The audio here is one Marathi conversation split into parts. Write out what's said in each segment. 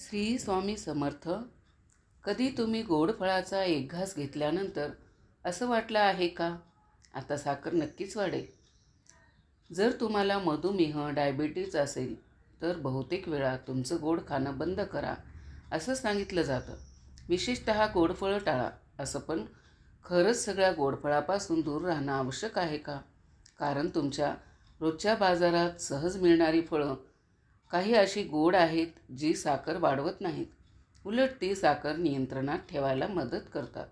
श्री स्वामी समर्थ कधी तुम्ही गोड फळाचा एक घास घेतल्यानंतर असं वाटलं आहे का? आता साखर नक्कीच वाढेल. जर तुम्हाला मधुमेह डायबिटीज असेल तर बहुतेक वेळा तुमचं गोड खाणं बंद करा असं सांगितलं जातं. विशेषतः गोडफळं टाळा असं पण खरंच सगळ्या गोडफळापासून दूर राहणं आवश्यक आहे का? कारण तुमच्या रोजच्या बाजारात सहज मिळणारी फळं काही अशी गोड आहेत जी साखर वाढवत नाहीत. उलट ती साखर नियंत्रणात ठेवायला मदत करतात.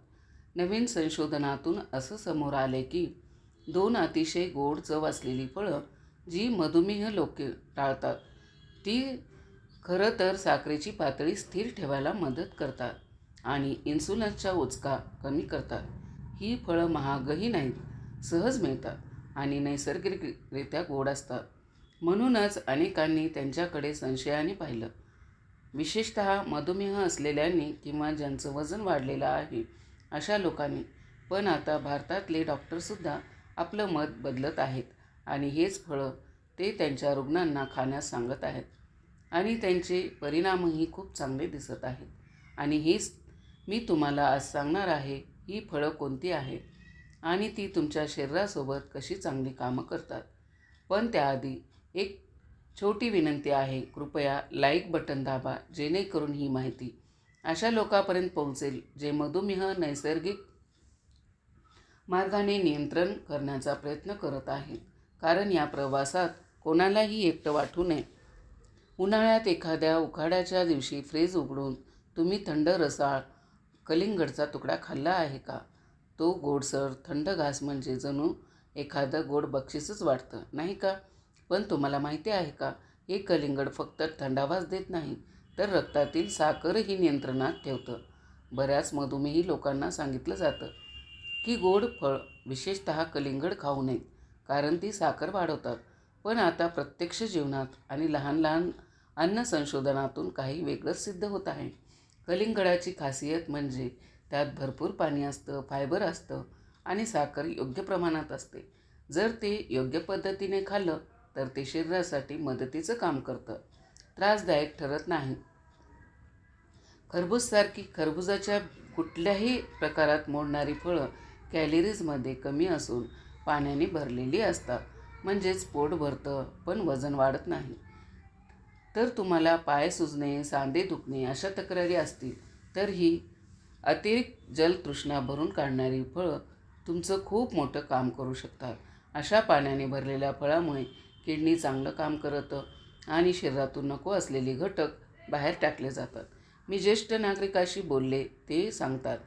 नवीन संशोधनातून असं समोर आले की दोन अतिशय गोड चव असलेली फळं जी मधुमेह लोके टाळतात ती खरं तर साखरेची पातळी स्थिर ठेवायला मदत करतात आणि इन्सुलिनचा उचका कमी करतात. ही फळं महागही नाहीत सहज मिळतात आणि नैसर्गिकरित्या गोड असतात. म्हणूनच अनेकांनी त्यांच्याकडे संशयाने पाहिलं. विशेषत मधुमेह असलेल्यांनी किंवा ज्यांचं वजन वाढलेलं आहे अशा लोकांनी. पण आता भारतातले डॉक्टरसुद्धा आपलं मत बदलत आहेत आणि हेच फळं ते त्यांच्या रुग्णांना खाण्यास सांगत आहेत. आणि त्यांचे परिणामही खूप चांगले दिसत आहेत. आणि हेच मी तुम्हाला आज सांगणार आहे ही फळं कोणती आहेत आणि ती तुमच्या शरीरासोबत कशी चांगली कामं करतात. पण त्याआधी एक छोटी विनंती आहे कृपया लाईक बटन दाबा जेणेकरून ही माहिती अशा लोकांपर्यंत पोहोचेल जे मधुमेह नैसर्गिक मार्गाने नियंत्रण करण्याचा प्रयत्न करत आहेत. कारण या प्रवासात कोणालाही एकटं वाटू नये. उन्हाळ्यात एखाद्या उखाड्याच्या दिवशी फ्रीज उघडून तुम्ही थंड रसाळ कलिंगडचा तुकडा खाल्ला आहे का? तो गोडसर थंड घास म्हणजे जणू एखादं गोड बक्षीसच वाटतं नाही का? पण तुम्हाला माहिती आहे का? हे कलिंगड फक्त थंडावाच देत नाही तर रक्तातील साखरही नियंत्रणात ठेवतं. बऱ्याच मधुमेही लोकांना सांगितलं जातं की गोड फळ विशेषतः कलिंगड खाऊ नयेत कारण ती साखर वाढवतात. पण आता प्रत्यक्ष जीवनात आणि लहान लहान अन्न संशोधनातून काही वेगळंच सिद्ध होत आहे. कलिंगडाची खासियत म्हणजे त्यात भरपूर पाणी असतं फायबर असतं आणि साखर योग्य प्रमाणात असते. जर ते योग्य पद्धतीने खाल्लं तर ते शरीरासाठी मदतीचं काम करतं. त्रासदायक ठरत नाही. खरबूजसारखी खरबुजाच्या कुठल्याही प्रकारात मोडणारी फळं कॅलरीजमध्ये कमी असून पाण्याने भरलेली असतात. म्हणजेच पोट भरतं पण वजन वाढत नाही. तर तुम्हाला पाय सुजणे सांधे दुखणे अशा तक्रारी असतील तर ही अतिरिक्त जलतृष्णा भरून काढणारी फळं तुमचं खूप मोठं काम करू शकतात. अशा पाण्याने भरलेल्या फळामुळे किडनी चांगलं काम करतं आणि शरीरातून नको असलेले घटक बाहेर टाकले जातात. मी ज्येष्ठ नागरिकाशी बोलले ते सांगतात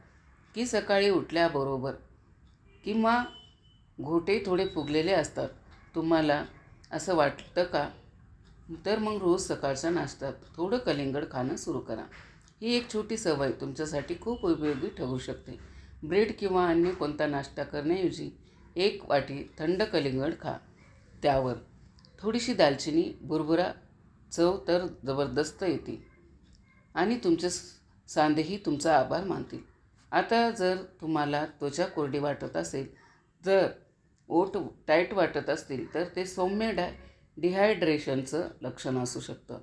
की सकाळी उठल्याबरोबर किंवा घोटे थोडे फुगलेले असतात तुम्हाला असं वाटतं का? तर मग रोज सकाळचा नाश्ता थोडं कलिंगड खाणं सुरू करा. ही एक छोटी सवय तुमच्यासाठी खूप उपयोगी ठरू शकते. ब्रेड किंवा अन्य कोणता नाश्ता करण्याऐवजी एक वाटी थंड कलिंगड खा. त्यावर थोडीशी दालचिनी भुरभुरा चव तर जबरदस्त येते. आणि तुमचे सांधेही तुमचा आभार मानतील. आता जर तुम्हाला त्वचा कोरडी वाटत असेल जर ओट टाईट वाटत असतील तर ते सौम्य डाय डिहायड्रेशनचं लक्षण असू शकतं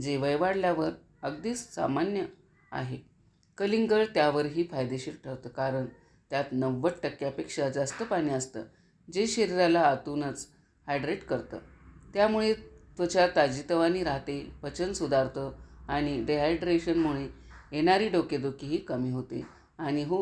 जे वय वाढल्यावर अगदीच सामान्य आहे. कलिंगड त्यावरही फायदेशीर ठरतं कारण त्यात नव्वद टक्क्यापेक्षा जास्त पाणी असतं जे शरीराला आतूनच हायड्रेट करतं. त्यामुळे त्वचा ताजीतवानी राहते पचन सुधारतं आणि डिहायड्रेशनमुळे येणारी डोकेदुखीही कमी होते. आणि हो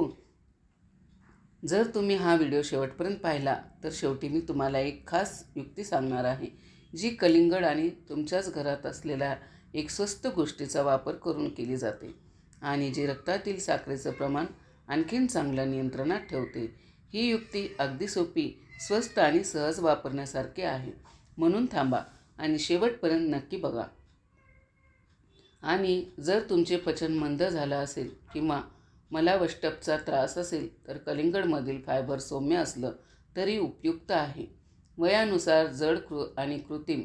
जर तुम्ही हा व्हिडिओ शेवटपर्यंत पाहिला तर शेवटी मी तुम्हाला एक खास युक्ती सांगणार आहे जी कलिंगड आणि तुमच्याच घरात असलेल्या एक स्वस्त गोष्टीचा वापर करून केली जाते आणि जी रक्तातील साखरेचं प्रमाण आणखीन चांगल्या नियंत्रणात ठेवते. ही युक्ती अगदी सोपी स्वस्त आणि सहज वापरण्यासारखी आहे. म्हणून थांबा आणि शेवटपर्यंत नक्की बघा. आणि जर तुमचे पचन मंद झालं असेल किंवा मला वष्टपचा त्रास असेल तर कलिंगडमधील फायबर सौम्य असलं तरी उपयुक्त आहे. वयानुसार जड कृ आणि कृत्रिम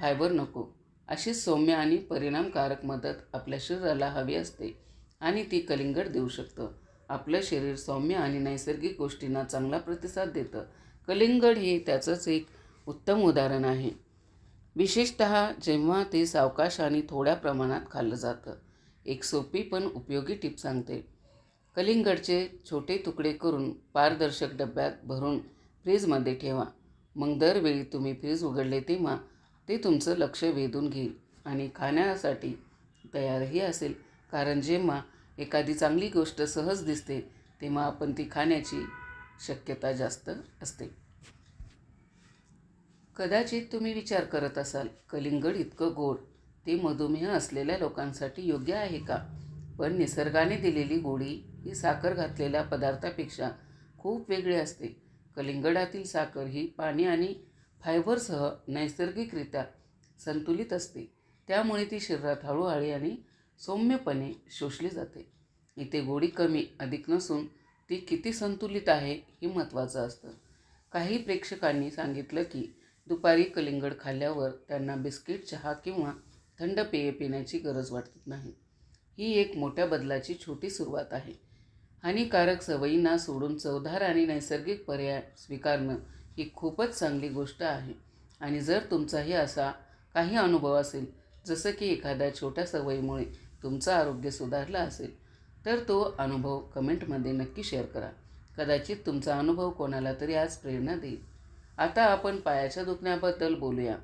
फायबर नको. अशी सौम्य आणि परिणामकारक मदत आपल्या शरीराला हवी असते आणि ती कलिंगड देऊ शकतं. आपलं शरीर सौम्य आणि नैसर्गिक गोष्टींना चांगला प्रतिसाद देतं. कलिंगड हे त्याचंच एक उत्तम उदाहरण आहे. विशेषत जेव्हा ते सावकाश आणि थोड्या प्रमाणात खाल्लं जातं. एक सोपी पण उपयोगी टीप सांगते. कलिंगडचे छोटे तुकडे करून पारदर्शक डब्यात भरून फ्रीजमध्ये ठेवा. मग दरवेळी तुम्ही फ्रीज उघडले तेव्हा ते तुमचं लक्ष वेधून घेईल आणि खाण्यासाठी तयारही असेल. कारण जेव्हा एखादी चांगली गोष्ट सहज दिसते तेव्हा आपण ती खाण्याची शक्यता जास्त असते. कदाचित तुम्ही विचार करत असाल कलिंगड इतकं गोड ते मधुमेह असलेल्या लोकांसाठी योग्य आहे का? पण निसर्गाने दिलेली गोडी ही साखर घातलेल्या पदार्थापेक्षा खूप वेगळी असते. कलिंगडातील साखर ही पाणी आणि फायबरसह नैसर्गिकरित्या संतुलित असते. त्यामुळे ती शरीरात हळूहळू आणि सौम्यपणे शोषली जाते. इथे गोडी कमी अधिक नसून ती किती संतुलित आहे हे महत्त्वाचं असतं. काही प्रेक्षकांनी सांगितलं की दुपारी कलिंगड खाल्ल्यावर त्यांना बिस्किट चहा किंवा थंड पेय पिण्याची गरज वाटत नाही. ही एक मोठ्या बदलाची छोटी सुरुवात आहे. हानिकारक सवयींना सोडून चवदार आणि नैसर्गिक पर्याय स्वीकारणं ही खूपच चांगली गोष्ट आहे. आणि जर तुमचाही असा काही अनुभव असेल जसं की एखाद्या छोट्या सवयीमुळे तुमचं आरोग्य सुधारलं असेल तर तो अनुभव कमेंटमध्ये नक्की शेअर करा. कदाचित तुमचा अनुभव कोणाला तरी आज प्रेरणा देईल. आता आपण पायाच्या दुखण्याबद्दल बोलूया.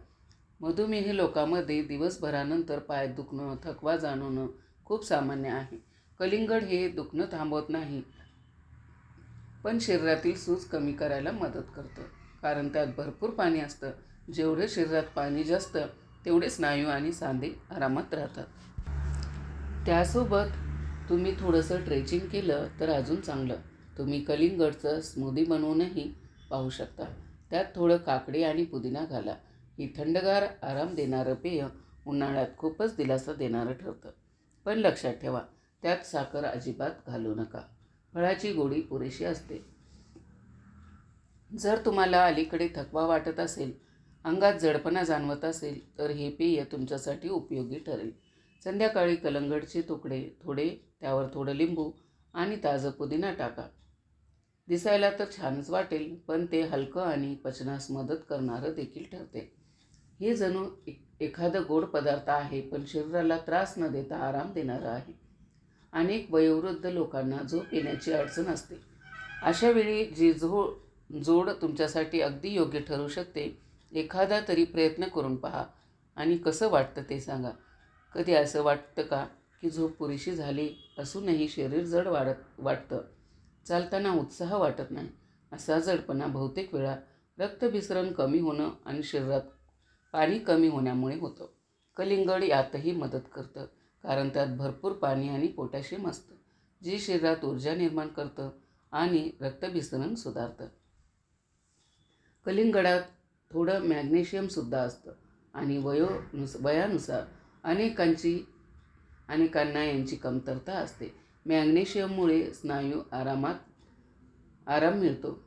मधुमेह लोकांमध्ये दिवसभरानंतर पाय दुखणं थकवा जाणवणं खूप सामान्य आहे. कलिंगड हे दुखणं थांबवत नाही पण शरीरातील सूज कमी करायला मदत करतं. कारण त्यात भरपूर पाणी असतं. जेवढे शरीरात पाणी जास्त तेवढे स्नायू आणि सांधे आरामात राहतात. त्यासोबत तुम्ही थोडंसं ट्रेचिंग केलं तर अजून चांगलं. तुम्ही कलिंगडचं स्मूदी बनवूनही पाहू शकता. त्यात थोडं काकडी आणि पुदिना घाला. ही थंडगार आराम देणारं पेय उन्हाळ्यात खूपच दिलासा देणारं ठरतं. पण लक्षात ठेवा त्यात साखर अजिबात घालू नका. फळाची गोडी पुरेशी असते. जर तुम्हाला अलीकडे थकवा वाटत असेल अंगात जडपणा जाणवत असेल तर हे पेय तुमच्यासाठी उपयोगी ठरेल. संध्याकाळी कलंगडचे तुकडे थोडे त्यावर थोडं लिंबू आणि ताजं पुदिना टाका. दिसायला तर छानच वाटेल पण ते हलकं आणि पचनास मदत करणारं देखील ठरते. हे जणू एखादं गोड पदार्थ आहे पण शरीराला त्रास न देता आराम देणारं आहे. अनेक वयोवृद्ध लोकांना झोप येण्याची अडचण असते. अशा वेळी जी झो जोड तुमच्यासाठी अगदी योग्य ठरू शकते एखादा तरी प्रयत्न करून पहा. आणि कसं वाटतं ते सांगा. कधी असं वाटतं का की झोप पुरेशी झाली असूनही शरीर जड वाढत वाटतं? चालताना उत्साह वाटत नाही. असा जडपणा बहुतेक वेळा रक्तभिसरण कमी होणं आणि शरीरात पाणी कमी होण्यामुळे होतं. कलिंगड यातही मदत करतं कारण त्यात भरपूर पाणी आणि पोटॅशियम असतं जे शरीरात ऊर्जा निर्माण करतं आणि रक्तभिसरण सुधारतं. कलिंगडात थोडं मॅग्नेशियमसुद्धा असतं आणि वयोनुस वयानुसार अनेकांची अनेकांना यांची कमतरता असते. मॅग्नेशियममुळे स्नायू आरामात आराम मिळतो.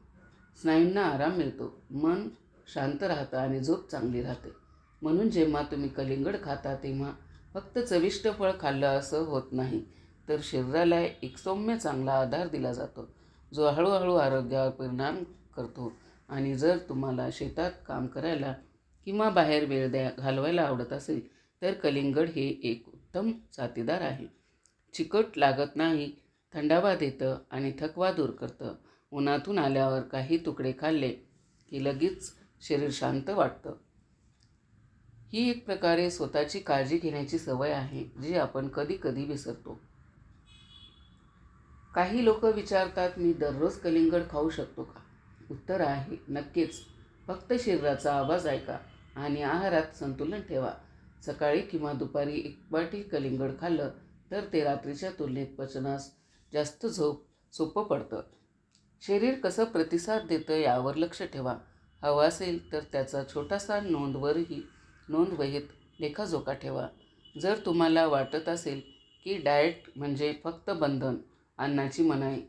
स्नायूंना आराम मिळतो. मन शांत राहतं आणि झोप चांगली राहते. म्हणून जेव्हा तुम्ही कलिंगड खाता तेव्हा फक्त चविष्ट फळ खाल्लं असं होत नाही तर शरीराला एक सौम्य चांगला आधार दिला जातो जो हळूहळू आरोग्यावर परिणाम करतो. आणि जर तुम्हाला शेतात काम करायला किंवा बाहेर वेळ द्या घालवायला आवडत असेल तर कलिंगड हे एक उत्तम साथीदार आहे. चिकट लागत नाही थंडावा देतं आणि थकवा दूर करतं. उन्हातून आल्यावर काही तुकडे खाल्ले की लगेच शरीर शांत वाटतं. ही एक प्रकारे स्वतःची काळजी घेण्याची सवय आहे जी आपण कधी कधी विसरतो. काही लोक विचारतात मी दररोज कलिंगड खाऊ शकतो का? उत्तर आहे नक्कीच. फक्त शरीराचा आवाज ऐका आणि आहारात संतुलन ठेवा. सकाळी किंवा दुपारी एक वाटी कलिंगड खाल्लं तर ते रात्रीच्या तुलनेत पचनास जास्त झोप सोपं पडतं. शरीर कसं प्रतिसाद देतं यावर लक्ष ठेवा. हवा असेल तर त्याचा छोटासा नोंदवरही नोंद वहीत लेखाजोखा ठेवा. जर तुम्हाला वाटत असेल की डाएट म्हणजे फक्त बंधन अन्नाची मनाई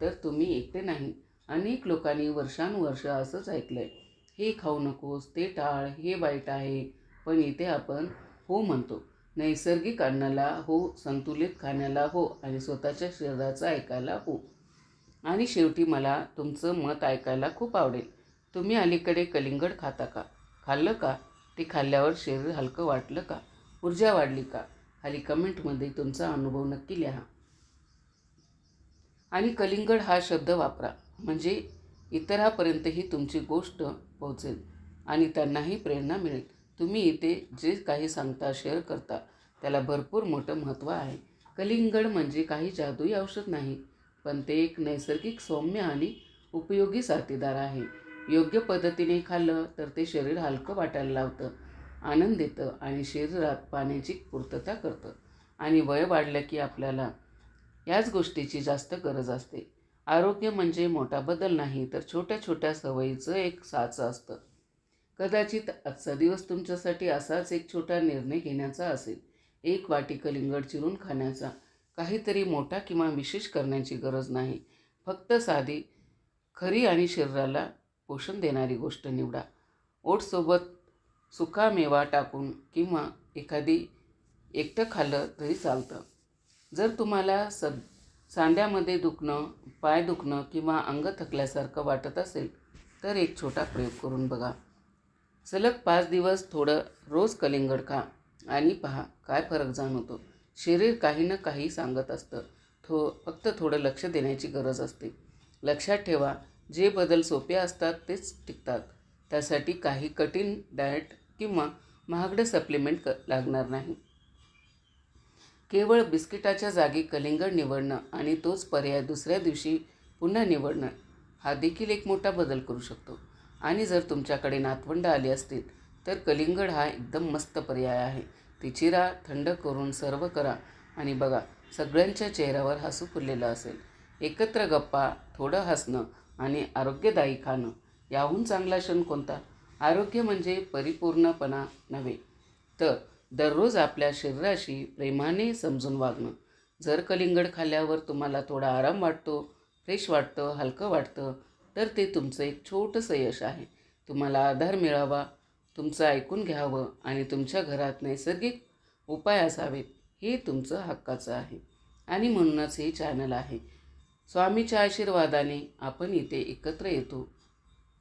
तर तुम्ही एकटे नाही. अनेक लोकांनी वर्षानुवर्ष असंच ऐकलं आहे हे खाऊ नकोस ते टाळ हे वाईट आहे पण इथे आपण हो म्हणतो. नैसर्गिक अन्नाला हो संतुलित खाण्याला हो आणि स्वतःच्या शरीराचं ऐकायला हो. आणि शेवटी मला तुमचं मत ऐकायला खूप आवडेल. तुम्ही अलीकडे कलिंगड खाता का? खाल्लं का? ते खाल्ल्यावर शरीर हलकं वाटलं का? ऊर्जा वाढली का? खाली कमेंटमध्ये तुमचा अनुभव नक्की लिहा. आणि कलिंगड हा शब्द वापरा म्हणजे इतरापर्यंतही तुमची गोष्ट पोहोचेल आणि त्यांनाही प्रेरणा मिळेल. तुम्ही इथे जे काही सांगता शेअर करता त्याला भरपूर मोठं महत्त्व आहे. कलिंगड म्हणजे काही जादुई औषध नाही पण ते एक नैसर्गिक सौम्य आणि उपयोगी साथीदार आहे. योग्य पद्धतीने खाल्लं तर ते शरीर हलकं वाटायला लावतं आनंद देतं आणि शरीरात पाण्याची पूर्तता करतं. आणि वय वाढलं की आपल्याला याच गोष्टीची जास्त गरज असते. आरोग्य म्हणजे मोठा बदल नाही तर छोट्या छोट्या सवयीचं एक साचं असतं. कदाचित आजचा दिवस तुमच्यासाठी असाच एक छोटा निर्णय घेण्याचा असेल. एक वाटी कलिंगड चिरून खाण्याचा काहीतरी मोठा किंवा विशेष करण्याची गरज नाही. फक्त साधी खरी आणि शरीराला पोषण देणारी गोष्ट निवडा. ओटसोबत सुका मेवा टाकून किंवा एखादी एकटं खाल्लं तरी चालतं. जर तुम्हाला सद सांध्यामध्ये दुखणं पाय दुखणं किंवा अंग थकल्यासारखं वाटत असेल तर एक छोटा प्रयोग करून बघा. सलग पाच दिवस थोडं रोज कलिंगड खा आणि पहा काय फरक जाणवतो. शरीर काही ना काही सांगत असतं. थो फक्त थोडं लक्ष देण्याची गरज असते. लक्षात ठेवा जे बदल सोपे असतात तेच टिकतात. त्यासाठी काही कठीण डाएट किंवा महागडं सप्लिमेंट क लागणार नाही. केवळ बिस्किटाच्या जागी कलिंगड निवडणं आणि तोच पर्याय दुसऱ्या दिवशी पुन्हा निवडणं हा देखील एक मोठा बदल करू शकतो. आणि जर तुमच्याकडे नातवंड आली असतील तर कलिंगड हा एकदम मस्त पर्याय आहे. ती चिरा थंड करून सर्व करा. आणि बघा सगळ्यांच्या चेहऱ्यावर हसू फुललेलं असेल. एकत्र गप्पा थोडं हसणं आणि आरोग्यदायी खाणं याहून चांगला क्षण कोणता? आरोग्य म्हणजे परिपूर्णपणा नव्हे. तर दररोज आपल्या शरीराशी प्रेमाने समजून वागणं. जर कलिंगड खाल्ल्यावर तुम्हाला थोडा आराम वाटतो फ्रेश वाटतं हलकं वाटतं तर ते तुमचं एक छोटंसं यश आहे. तुम्हाला आधार मिळावा तुमचं ऐकून घ्यावं आणि तुमच्या घरात नैसर्गिक उपाय असावेत हे तुमचं हक्काचं आहे. आणि म्हणूनच हे चॅनल आहे. स्वामीच्या आशीर्वादाने आपण इथे एकत्र येतो.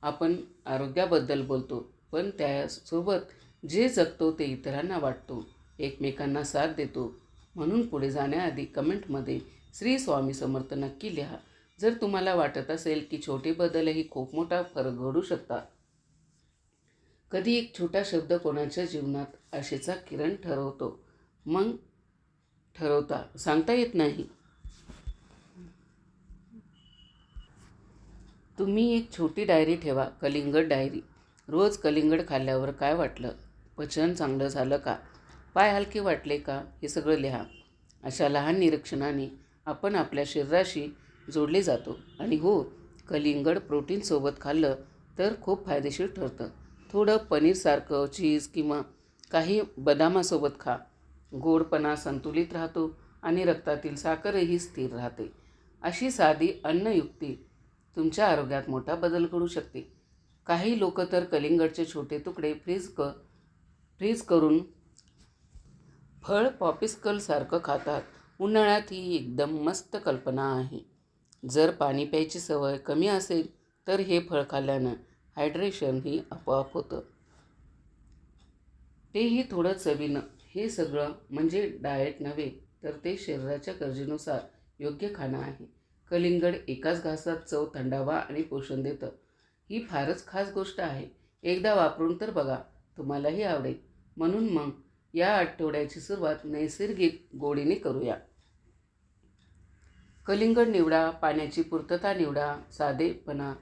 आपण आरोग्याबद्दल बोलतो पण त्यासोबत जे जगतो ते इतरांना वाटतो एकमेकांना साथ देतो. म्हणून पुढे जाण्याआधी कमेंटमध्ये श्री स्वामी समर्थ नक्की लिहा. जर तुम्हाला वाटत असेल की छोटे बदलही खूप मोठा फरक घडू शकतात कधी एक छोटा शब्द कोणाच्या जीवनात आशेचा किरण ठरवतो मग ठरवता सांगता येत नाही. तुम्ही एक छोटी डायरी ठेवा कलिंगड डायरी. रोज कलिंगड खाल्ल्यावर काय वाटलं? पचन चांगलं झालं का? पाय हलके वाटले का? हे सगळं लिहा. अशा लहान निरीक्षणाने आपण आपल्या शरीराशी जोडले जातो. आणि हो कलिंगड प्रोटीनसोबत खाल्लं तर खूप फायदेशीर ठरतं. थोडं पनीरसारखं चीज किंवा काही बदामासोबत खा. गोडपणा संतुलित राहतो आणि रक्तातील साखरही स्थिर राहते. अशी साधी अन्नयुक्ती तुमच्या आरोग्यात मोठा बदल घडू शकते. काही लोक तर कलिंगडचे छोटे तुकडे फ्रीज क फ्रीज करून फळ पॉपिस्कलसारखं खातात. उन्हाळ्यात ही एकदम मस्त कल्पना आहे. जर पाणी प्यायची सवय कमी असेल तर हे फळ खाल्ल्यानं हायड्रेशनही आपोआप होतं. तेही थोडं चवीनं. हे सगळं म्हणजे डाएट नव्हे तर ते शरीराच्या गरजेनुसार योग्य खाणं आहे. कलिंगड एकाच घासात चव थंडावा आणि पोषण देतं. ही फारच खास गोष्ट आहे. एकदा वापरून तर बघा तुम्हालाही आवडेल. म्हणून मग या आठवड्याची सुरुवात नैसर्गिक गोडीने करूया. कलिंगड निवडा पाण्याची पूर्तता निवडा साधेपणा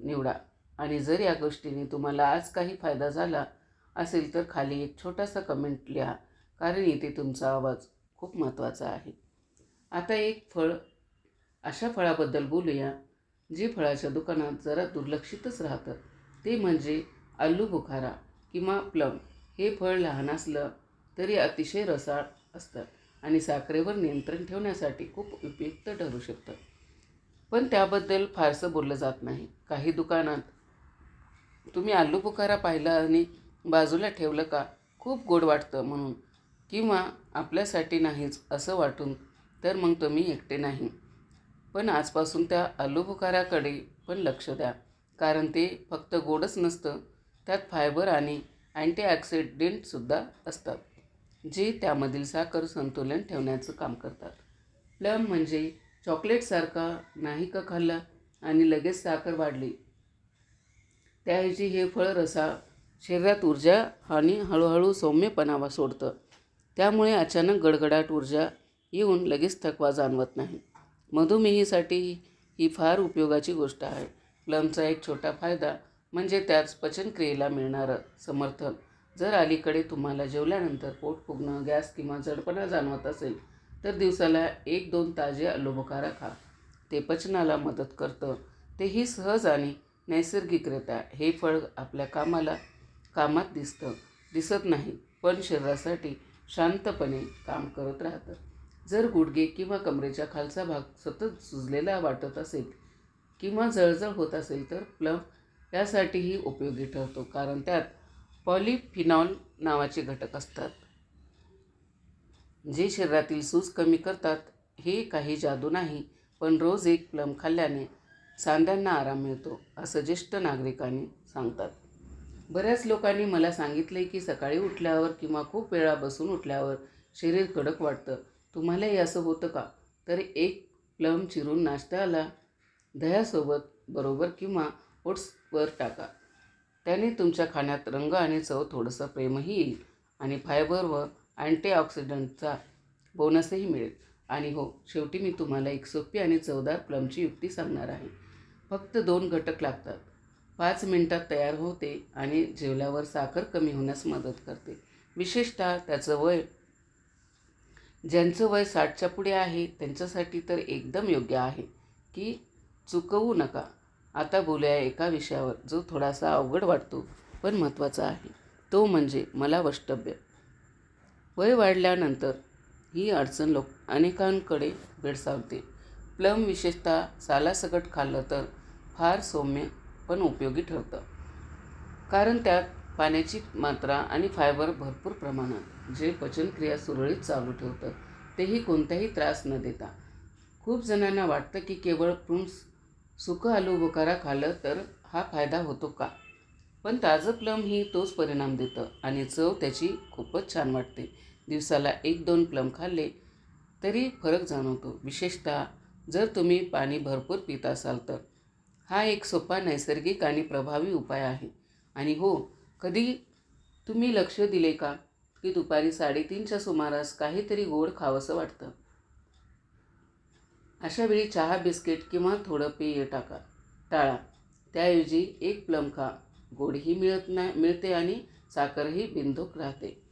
निवडा. आणि जर या गोष्टीने तुम्हाला आज काही फायदा झाला असेल तर खाली एक छोटासा कमेंट लिहा कारण इथे तुमचा आवाज खूप महत्त्वाचा आहे. आता एक फळ अशा फळाबद्दल बोलूया जे फळाच्या दुकानात जरा दुर्लक्षितच राहतं. ते म्हणजे आलू बुखारा किंवा प्लम. हे फळ लहान असलं तरी अतिशय रसाळ असतं आणि साखरेवर नियंत्रण ठेवण्यासाठी खूप उपयुक्त ठरू शकतं. पण त्याबद्दल फारसं बोललं जात नाही. काही दुकानात तुम्ही आलू बुखारा पाहिला आणि बाजूला ठेवलं का? खूप गोड वाटतं म्हणून. किंवा आपल्यासाठी नाहीच असं वाटून तर मग तुम्ही एकटे नाही. पण आजपासून त्या आलू बुखाराकडे पण लक्ष द्या. कारण ते फक्त गोडच नसतं त्यात फायबर आणि अँटीऑक्सिडेंटसुद्धा असतात. जे त्यामधील साखर संतुलन ठेवण्याचं काम करतात. प्लम म्हणजे चॉकलेटसारखा नाही का खाल्ला आणि लगेच साखर वाढली. त्याऐवजी हे फळ रसा शरीरात ऊर्जा आणि हळूहळू सौम्यपणावा सोडतं. त्यामुळे अचानक गडगडाट ऊर्जा येऊन लगेच थकवा जाणवत नाही. मधुमेहीसाठी ही फार उपयोगाची गोष्ट आहे. प्लमचा एक छोटा फायदा म्हणजे त्याच पचनक्रियेला मिळणारं समर्थन. जर अलीकडे तुम्हाला जेवल्यानंतर पोट फुगणं गॅस किंवा जडपणा जाणवत असेल तर दिवसाला एक दोन ताजे आलूबुखारा खा. ते पचनाला मदत करतं. तेही सहज आणि नैसर्गिकरित्या. हे फळ आपल्या कामाला कामात दिसतं. दिसत नाही पण शरीरासाठी शांतपणे काम करत राहतं. जर गुडघे किंवा कमरेच्या खालचा भाग सतत सुजलेला वाटत असेल किंवा जळजळ होत असेल तर प्लम यासाठीही उपयोगी ठरतो. कारण त्यात पॉलिफिनॉल नावाचे घटक असतात. जे शरीरातील सूज कमी करतात हे काही जादू नाही पण रोज एक प्लम खाल्ल्याने सांध्यांना आराम मिळतो असं ज्येष्ठ नागरिकांनी सांगतात. बऱ्याच लोकांनी मला सांगितले की सकाळी उठल्यावर किंवा खूप वेळा बसून उठल्यावर शरीर कडक वाटतं. तुम्हालाही असं होतं का? तर एक प्लम चिरून नाश्त्याला दह्यासोबत बरोबर किंवा ओट्सवर टाका. त्याने तुमच्या खाण्यात रंग आणि चव थोडंसं प्रेमही येईल आणि फायबर व अँटीऑक्सिडंटचा बोनसही मिळेल. आणि हो शेवटी मी तुम्हाला एक सोपी आणि चवदार प्लमची युक्ती सांगणार आहे. फक्त दोन घटक लागतात. पाच मिनटात तयार होते आणि जेवल्यावर साखर कमी होण्यास मदत करते. विशेषतः त्याचं वय ज्यांचं वय साठच्या पुढे आहे त्यांच्यासाठी तर एकदम योग्य आहे की चुकवू नका. आता बोलूया एका विषयावर जो थोडासा अवघड वाटतो पण महत्त्वाचा आहे. तो म्हणजे मला वष्टव्य वय वाढल्यानंतर ही अडचण लोक अनेकांकडे भेडसावते. प्लम विशेषतः सालासकट खाल्लं तर फार सौम्य पण उपयोगी ठरतं. कारण त्यात पाण्याची मात्रा आणि फायबर भरपूर प्रमाणात जे पचनक्रिया सुरळीत चालू ठेवतं. तेही कोणताही त्रास न देता. खूप जणांना वाटतं की केवळ प्रून्स सुकं आलू बुखारा खाल्लं तर हा फायदा होतो का? पण ताजं प्लम ही तोच परिणाम देतं आणि चव त्याची खूपच छान वाटते. दिवसाला एक दोन प्लम खाल्ले तरी फरक जाणवतो. विशेषतः जर तुम्ही पाणी भरपूर पित असाल तर. हा एक सोपा नैसर्गिक आणि प्रभावी उपाय आहे. आणि हो कधी तुम्ही लक्ष दिले का की दुपारी साडेतीनच्या सुमारास काहीतरी गोड खावंसं वाटतं? अशा वेळी चहा बिस्किट किंवा थोडं पेय टाका. टाळा. त्याऐवजी एक प्लम खा. गोडही मिळत नाही मिळते आणि साखरही बिंदूक राहते.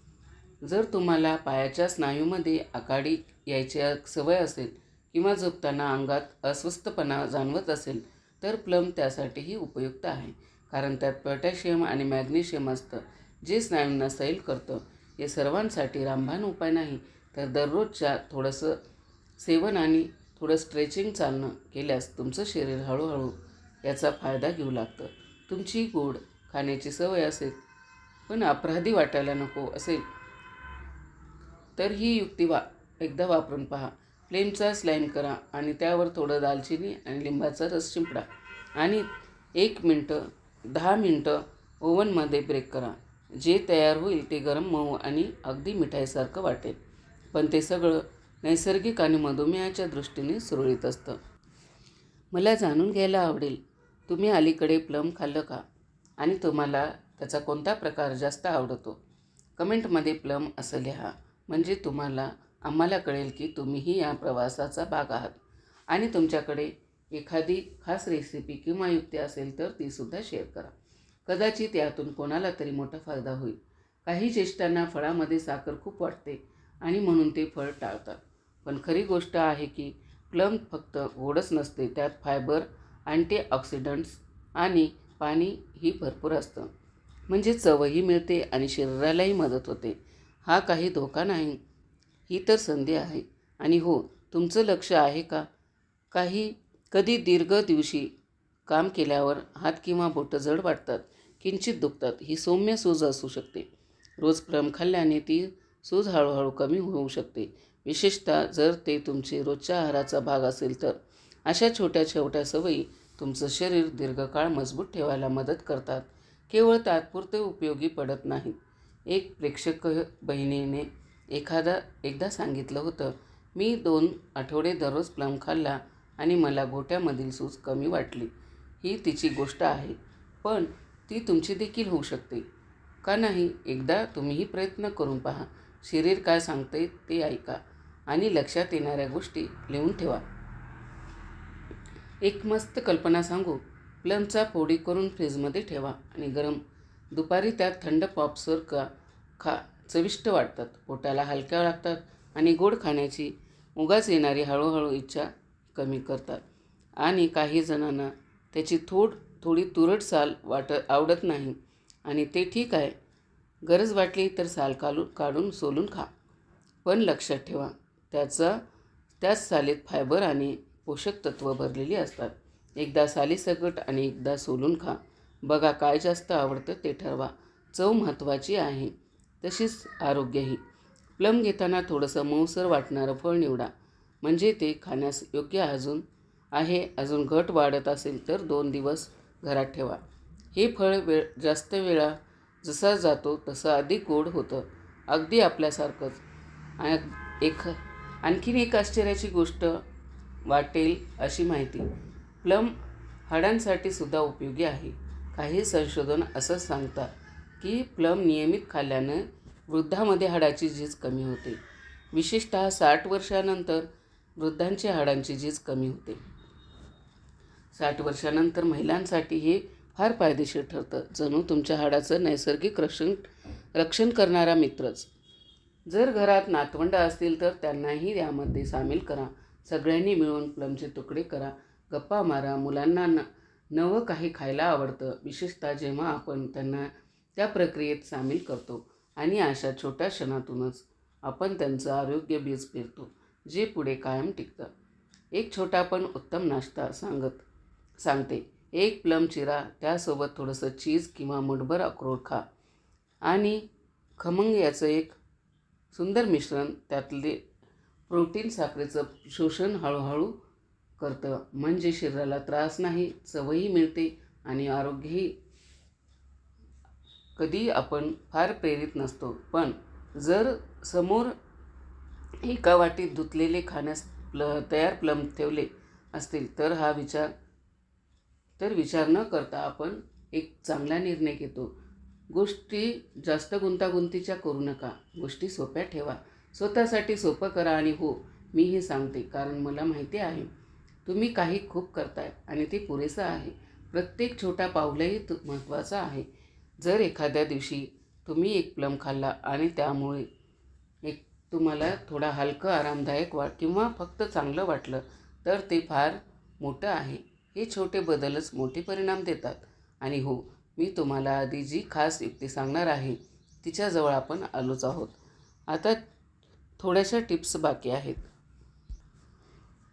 जर तुम्हाला पायाच्या स्नायूमध्ये आकाडी यायची सवय असेल किंवा झोपताना अंगात अस्वस्थपणा जाणवत असेल तर प्लम त्यासाठीही उपयुक्त आहे. कारण त्यात पोटॅशियम आणि मॅग्नेशियम असतं जे स्नायूंना सैल करतं. हे सर्वांसाठी रामबाण उपाय नाही तर दररोजच्या थोडंसं सेवन आणि थोडं स्ट्रेचिंग चालणं केल्यास तुमचं शरीर हळूहळू याचा फायदा घेऊ लागतं. तुमची गोड खाण्याची सवय असेल पण अपराधी वाटायला नको असेल तर ही युक्ती वा एकदा वापरून पहा. फ्लेमचा स्लाईम करा आणि त्यावर थोडं दालचिनी आणि लिंबाचा रस शिंपडा आणि एक मिनटं दहा मिनटं ओव्हनमध्ये ब्रेक करा. जे तयार होईल ते गरम मऊ आणि अगदी मिठाईसारखं वाटेल. पण ते सगळं नैसर्गिक आणि मधुमेहाच्या दृष्टीने सुरळीत असतं. मला जाणून घ्यायला आवडेल तुम्ही अलीकडे प्लम खाल्लं का? आणि तुम्हाला त्याचा कोणता प्रकार जास्त आवडतो? कमेंटमध्ये प्लम असं लिहा म्हणजे तुम्हाला आम्हाला कळेल की तुम्हीही या प्रवासाचा भाग आहात. आणि तुमच्याकडे एखादी खास रेसिपी किंवा युक्ती असेल तर तीसुद्धा शेअर करा. कदाचित यातून कोणाला तरी मोठा फायदा होईल. काही ज्येष्ठांना फळामध्ये साखर खूप वाटते आणि म्हणून ते फळ टाळतात. पण खरी गोष्ट आहे की प्लम फक्त गोडच नसते त्यात फायबर अँटीऑक्सिडंट्स आणि पाणी ही भरपूर असतं. म्हणजे चवही मिळते आणि शरीरालाही मदत होते. हा काही धोका नाही. ही तर संधी आहे. आणि हो तुमचं लक्ष आहे का? काही कधी दीर्घ दिवशी काम केल्यावर हात किंवा बोटं जड वाटतात किंचित दुखतात. ही सौम्य सूज असू शकते. रोज प्लम खाल्ल्याने ती सूज हळूहळू कमी होऊ शकते. विशेषतः जर ते तुमचे रोजच्या आहाराचा भाग असेल तर अशा छोट्या छोट्या सवयी तुमचं शरीर दीर्घकाळ मजबूत ठेवायला मदत करतात. केवळ तात्पुरते उपयोगी पडत नाहीत. एक प्रेक्षक बहिणीने एखादा एकदा सांगितलं होतं मी दोन आठवडे दररोज प्लम खाल्ला आणि मला गोट्यामधील सूज कमी वाटली. ही तिची गोष्ट आहे पण ती तुमची देखील होऊ शकते. का नाही? एकदा तुम्हीही प्रयत्न करून पहा. शरीर काय सांगते ते ऐका. आणि लक्षात येणाऱ्या गोष्टी लिहून ठेवा. एक मस्त कल्पना सांगू. प्लमचा फोडी करून फ्रीजमध्ये ठेवा आणि गरम. दुपारी त्यात थंड पॉप्सवर का खा चविष्ट वाटतात. पोटाला हलक्या लागतात आणि गोड खाण्याची उगाच येणारी हळूहळू इच्छा कमी करतात. आणि काही जणांना त्याची थोड थोडी तुरट साल वाट आवडत नाही. आणि ते ठीक आहे. गरज वाटली तर साल कालू काढून सोलून खा. पण लक्षात ठेवा. त्याचा त्याच सालीत फायबर आणि पोषक तत्व भरलेली असतात. एकदा सालीसकट आणि एकदा सोलून खा. बघा काय जास्त आवडतं ते ठरवा. चव महत्त्वाची आहे. तशीच आरोग्यही. प्लम घेताना थोडंसं मऊसर वाटणारं फळ निवडा. म्हणजे ते खाण्यास योग्य अजून आहे अजून घट वाढत असेल तर दोन दिवस घरात ठेवा. हे फळ वेळ जास्त वेळा जसा जातो तसं अधिक गोड होतं. अगदी आपल्यासारखंच. एक आणखीन एक आश्चर्याची गोष्ट वाटेल अशी माहिती. प्लम हाडांसाठी सुद्धा उपयोगी आहे. काही संशोधन असं सांगतात की प्लम नियमित खाल्ल्यानं वृद्धामध्ये हाडाची झीज कमी होते. विशेषतः साठ वर्षानंतर वृद्धांची हाडांची झीज कमी होते. साठ वर्षानंतर महिलांसाठी हे फार फायदेशीर ठरतं. जणू तुमच्या हाडाचं नैसर्गिक रक्षण रक्षण करणारा मित्रच. जर घरात नातवंड असतील तर त्यांनाही यामध्ये सामील करा. सगळ्यांनी मिळून प्लमचे तुकडे करा. गप्पा मारा. मुलांना न नवं काही खायला आवडतं. विशेषतः जेव्हा आपण त्यांना त्या प्रक्रियेत सामील करतो आणि अशा छोट्या क्षणातूनच आपण त्यांचं आरोग्य बीज पेरतो जे पुढे कायम टिकतं. एक छोटा पण उत्तम नाश्ता सांगत सांगते एक प्लम चिरा त्यासोबत थोडंसं चीज किंवा मुठभर अक्रोड खा. आणि खमंग याचं एक सुंदर मिश्रण त्यातले प्रोटीन साखरेचं शोषण हळूहळू करतं. म्हणजे शरीराला त्रास नाही चवही मिळते आणि आरोग्यही. कधी आपण फार प्रेरित नसतो. पण जर समोर एका वाटीत धुतलेले खाण्यास प्ल तयार प्लम ठेवले असतील तर हा विचार तर विचार न करता आपण एक चांगला निर्णय घेतो. गोष्टी जास्त गुंतागुंतीच्या करू नका. गोष्टी सोप्या ठेवा. स्वतःसाठी सोपं करा आणि हो मी हे सांगते कारण मला माहिती आहे तुम्ही काही खूप करताय आणि ते पुरेसं आहे. प्रत्येक छोटा पावलंही तु महत्त्वाचं आहे. जर एखाद्या दिवशी तुम्ही एक प्लम खाल्ला आणि त्यामुळे एक तुम्हाला थोडा हलकं आरामदायक वा किंवा फक्त चांगलं वाटलं तर ते फार मोठं आहे. हे छोटे बदलच मोठे परिणाम देतात. आणि हो मी तुम्हाला आधी जी खास युक्ती सांगणार आहे तिच्याजवळ आपण आलोच आहोत. आता थोड्याशा टिप्स बाकी आहेत.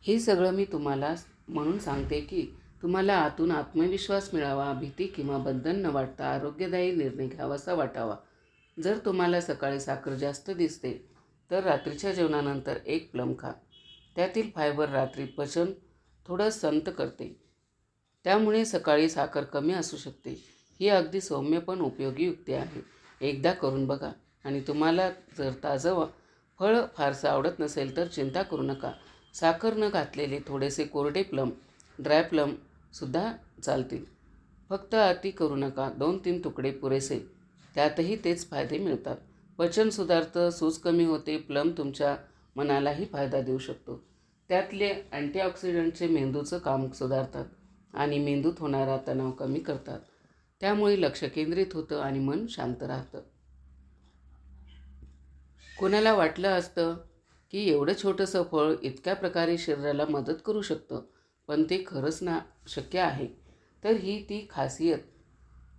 हे सगळं मी तुम्हाला म्हणून सांगते की तुम्हाला आतून आत्मविश्वास मिळावा भीती किंवा बंधन न वाटता आरोग्यदायी निर्णय घ्यावासा वाटावा. जर तुम्हाला सकाळी साखर जास्त दिसते तर रात्रीच्या जेवणानंतर एक प्लम खा. त्यातील फायबर रात्री पचन थोडं संत करते. त्यामुळे सकाळी साखर कमी असू शकते. ही अगदी सौम्य पण उपयोगी युक्ती आहे. एकदा करून बघा आणि तुम्हाला जर ताजं फळ फारसं आवडत नसेल तर चिंता करू नका. साखर न घातलेले थोडेसे कोरडे प्लम ड्राय प्लमसुद्धा चालतील. फक्त अति करू नका. दोन तीन तुकडे पुरेसे. त्यातही तेच फायदे मिळतात. पचन सुधारतं सूज कमी होते प्लम तुमच्या मनालाही फायदा देऊ शकतो. त्यातले अँटीऑक्सिडंटचे मेंदूचं काम सुधारतात आणि मेंदूत होणारा तणाव कमी करतात. त्यामुळे लक्ष केंद्रित होतं आणि मन शांत राहतं. कोणाला वाटलं असतं की एवढं छोटंसं फळ इतक्या प्रकारे शरीराला मदत करू शकतं पण ते खरंच ना शक्य आहे तर ही ती खासियत.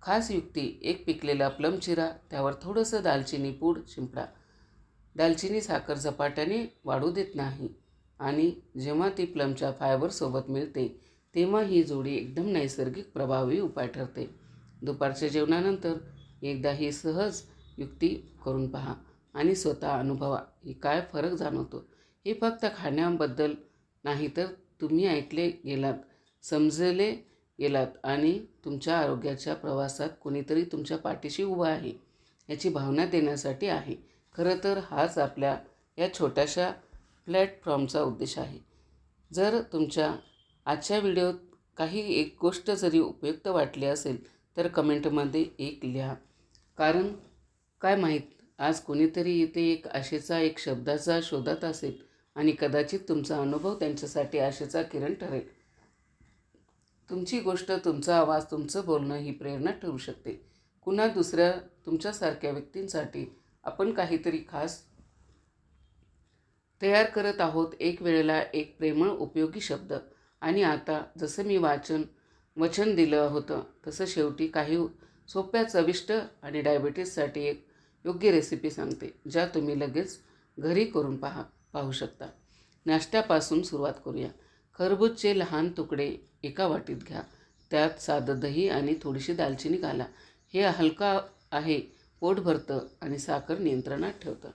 खास युक्ती एक पिकलेला प्लम चिरा त्यावर थोडंसं दालचिनी पूड शिंपडा दालचिनी साखर झपाट्याने वाढू देत नाही आणि जेव्हा ती प्लमच्या फायबरसोबत मिळते तेव्हा ही जोडी एकदम नैसर्गिक प्रभावी उपाय ठरते. दुपारच्या जेवणानंतर एकदा ही सहज युक्ती करून पहा आणि स्वतः अनुभवा ही काय फरक जाणवतो. हे फक्त खाण्याबद्दल नाही तर तुम्ही ऐकले गेलात समजले गेलात आणि तुमच्या आरोग्याच्या प्रवासात कोणीतरी तुमच्या पाठीशी उभं आहे याची भावना देण्यासाठी आहे. खरं तर हाच आपल्या या छोट्याशा प्लॅटफॉर्मचा उद्देश आहे. जर तुमच्या आजच्या व्हिडिओत काही एक गोष्ट जरी उपयुक्त वाटली असेल तर कमेंटमध्ये एक लिहा. कारण काय माहीत आज कोणीतरी इथे एक आशेचा एक शब्दाचा शोधात असेल आणि कदाचित तुमचा अनुभव त्यांच्यासाठी आशेचा किरण ठरेल. तुमची गोष्ट तुमचा आवाज तुमचं बोलणं ही प्रेरणा ठरू शकते. पुन्हा दुसऱ्या तुमच्यासारख्या व्यक्तींसाठी आपण काहीतरी खास तयार करत आहोत. एक वेळेला एक प्रेमळ उपयोगी शब्द. आणि आता जसं मी वाचन वचन दिलं होतं. तसं शेवटी काही सोप्या चविष्ट आणि डायबिटीससाठी एक योग्य रेसिपी सांगते ज्या तुम्ही लगेच घरी करून पहा पाहू शकता. नाश्त्यापासून सुरुवात करूया. खरबूजचे लहान तुकडे एका वाटीत घ्या. त्यात साधं दही आणि थोडीशी दालचिनी घाला. हे हलका आहे पोट भरतं आणि साखर नियंत्रणात ठेवतं.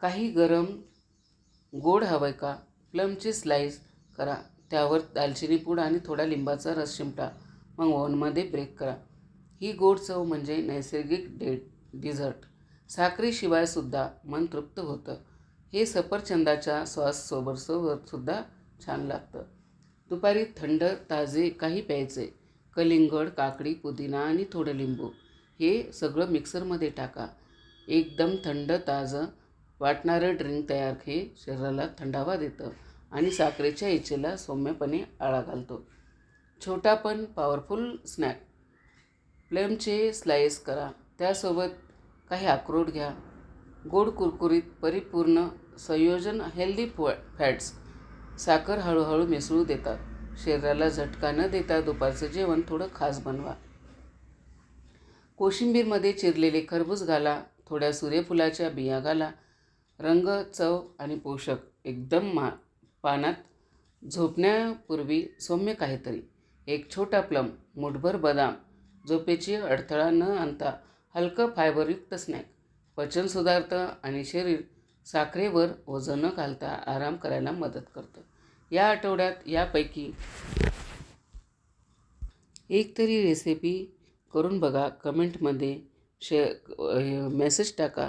काही गरम गोड हवं का? प्लमची स्लाईस करा. त्यावर दालचिनी पूड आणि थोडा लिंबाचा रस शिमटा. मग ओव्हनमध्ये ब्रेक करा. ही गोड चव म्हणजे नैसर्गिक डे डिझर्ट साखरेशिवायसुद्धा मन तृप्त होतं. हे सफरचंदाच्या सॉससोबत सुद्धा छान लागतं. दुपारी थंड ताजे काही प्यायचे. कलिंगड काकडी पुदिना आणि थोडं लिंबू. हे सगळं मिक्सरमध्ये टाका. एकदम थंड ताजं वाटणारं ड्रिंक तयार. हे शरीराला थंडावा देतं. आणि साखरेच्या इच्छेला सौम्यपणे आळा घालतो. छोटा पण पॉवरफुल स्नॅक प्लेमचे स्लाईस करा. त्यासोबत काही अक्रोड घ्या. गोड कुरकुरीत परिपूर्ण संयोजन हेल्दी फो फॅट्स साखर हळूहळू मिसळू देतात. शरीराला झटका न देता दुपारचं जेवण थोडं खास बनवा. कोशिंबीरमध्ये चिरलेले खरबूज घाला. थोड्या सूर्यफुलाच्या बिया घाला. रंग चव आणि पोषक एकदम मा पानात झोपण्यापूर्वी सौम्य काहीतरी. एक छोटा प्लम मुठभर बदाम झोपेची अडथळा न आणता हलकं फायबरयुक्त स्नॅक पचन सुधारतं आणि शरीर साखरेवर ओझं न घालता आराम करायला मदत करतं. या आठवड्यात यापैकी एक तरी रेसिपी करून बघा कमेंटमध्ये शे मेसेज टाका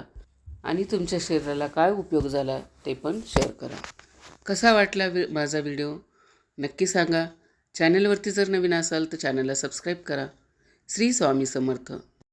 आणि तुमच्या शरीराला काय उपयोग झाला ते पण शेअर करा. कसा वाटला वि माझा व्हिडिओ? नक्की सांगा. चॅनलवरती जर नवीन असाल तर चॅनलला सबस्क्राईब करा. श्री स्वामी समर्थ.